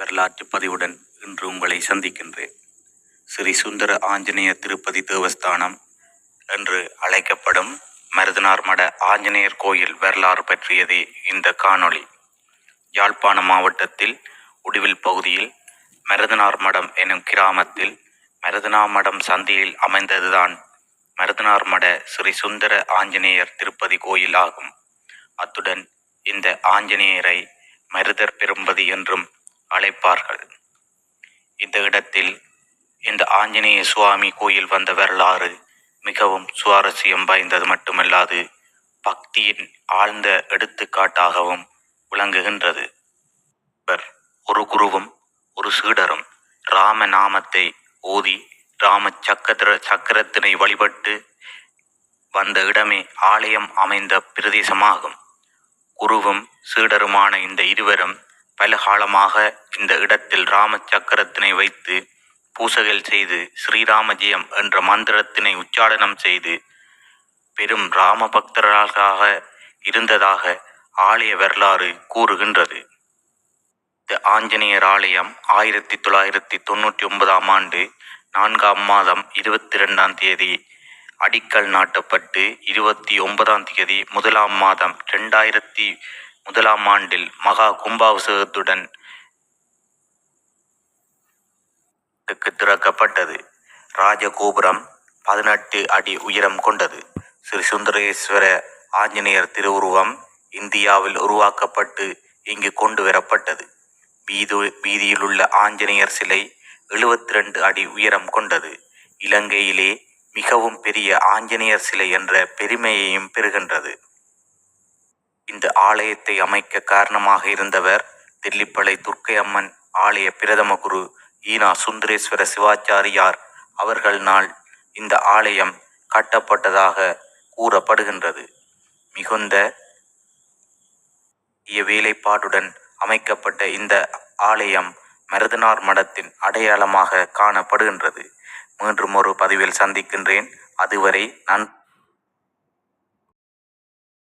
வரலாற்று பதிவுடன் இன்று உங்களை சந்திக்கின்றேன். ஸ்ரீ சுந்தர ஆஞ்சநேய திருப்பதி தேவஸ்தானம் என்று அழைக்கப்படும் மருதனார் மட ஆஞ்சநேயர் கோயில் வரலாறு பற்றியதே இந்த காணொளி. யாழ்ப்பாண மாவட்டத்தில் உடுவில் பகுதியில் மருதனார் மடம் எனும் கிராமத்தில் மருதனார் மடம் சந்தியில் அமைந்ததுதான் மருதனார் மட ஸ்ரீ சுந்தர ஆஞ்சநேயர் திருப்பதி கோயில் ஆகும். அத்துடன் இந்த ஆஞ்சநேயரை மருதர் பெரும்பதி என்றும் அழைப்பார்கள். இந்த இடத்தில் இந்த ஆஞ்சநேய சுவாமி கோயில் வந்த வரலாறு மிகவும் சுவாரஸ்யம் வாய்ந்தது மட்டுமல்லாது பக்தியின் ஆழ்ந்த எடுத்துக்காட்டாகவும் விளங்குகின்றது. இவர் ஒரு குருவும் ஒரு சீடரும் ராம நாமத்தை ஓதி ராம சக்கர சக்கரத்தினை வழிபட்டு வந்த இடமே ஆலயம் அமைந்த பிரதேசமாகும். குருவும் சீடருமான இந்த இருவரும் பல காலமாக இந்த இடத்தில் ராம சக்கரத்தினை வைத்து பூசைகள் செய்து ஸ்ரீராம ஜெயம் என்ற மந்திரத்தினை உச்சாடனம் செய்து பெரும் ராம பக்தர்களாக இருந்ததாக ஆலய வரலாறு கூறுகின்றது. இந்த ஆஞ்சநேயர் ஆலயம் ஆயிரத்தி தொள்ளாயிரத்தி தொண்ணூற்றி ஒன்பதாம் ஆண்டு நான்காம் மாதம் இருபத்தி ரெண்டாம் தேதி அடிக்கல் நாட்டப்பட்டு இருபத்தி ஒன்பதாம் தேதி முதலாம் மாதம் ரெண்டாயிரத்தி முதலாம் ஆண்டில் மகா கும்பாபிஷேகத்துடன் திறக்கப்பட்டது. ராஜகோபுரம் பதினெட்டு அடி உயரம் கொண்டது. ஸ்ரீ சுந்தரேஸ்வர ஆஞ்சநேயர் திருவுருவம் இந்தியாவில் உருவாக்கப்பட்டு இங்கு கொண்டு வரப்பட்டது. வீது வீதியிலுள்ள ஆஞ்சநேயர் சிலை எழுபத்தி ரெண்டு அடி உயரம் கொண்டது. இலங்கையிலே மிகவும் பெரிய ஆஞ்சநேயர் சிலை என்ற பெருமையையும் பெறுகின்றது. இந்த ஆலயத்தை அமைக்க காரணமாக இருந்தவர் தில்லிப்பளை துர்க்கை அம்மன் ஆலய பிரதம குரு ஈனா சுந்தரேஸ்வர சிவாச்சாரியார் அவர்கள் நாள் இந்த ஆலயம் கட்டப்பட்டதாக கூறப்படுகின்றது. மிகுந்த வேலைப்பாட்டுடன் வேலைப்பாடுடன் அமைக்கப்பட்ட இந்த ஆலயம் மருதனார் மடத்தின் அடையாளமாக காணப்படுகின்றது. மீண்டும் ஒரு பதிவில் சந்திக்கின்றேன். அதுவரை நான்